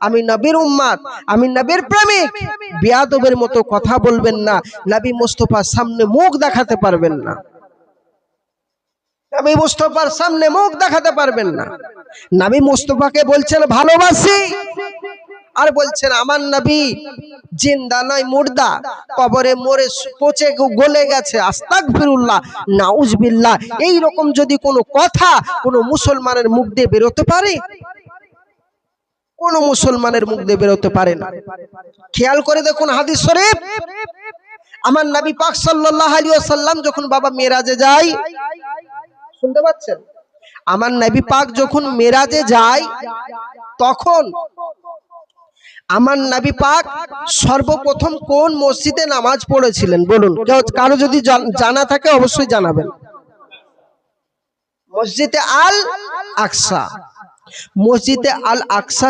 আমি নবীর উম্মাদ, আমি নবীর প্রেমিক। বিয়াদবের মতো কথা বলবেন না, নবী মুস্তফার সামনে মুখ দেখাতে পারবেন না। নবী মুস্তফার সামনে মুখ দেখাতে পারবেন না। নবী মুস্তফাকে বলছেন, ভালোবাসি। আর বলছেন, আমার নবী জিন্দা নয়, মুর্দা। কবরে মরে পচে গলে গেছে। আস্তাক ফিরুল্লাহ নাউজবিল্লাহ। এই রকম যদি কোনো কথা কোনো মুসলমানের মুখ দিয়ে বেরোতে পারে কোন মুসলমানের মুখ দিয়ে বেরোতে পারে না। খেয়াল করে দেখুন হাদিস শরীফ। আমার নবী পাক সাল্লাল্লাহু আলাইহি ওয়াসাল্লাম যখন বাবা মেরাজে যায়, শুনতে পাচ্ছেন? আমার নবী পাক যখন মেরাজে যায়, তখন আমার নবী পাক সর্বপ্রথম কোন মসজিদে নামাজ পড়েছিলেন? বলুন। কারও যদি জানা থাকে অবশ্যই জানাবেন। মসজিদে আল আকসা। মসজিদে আল আকসা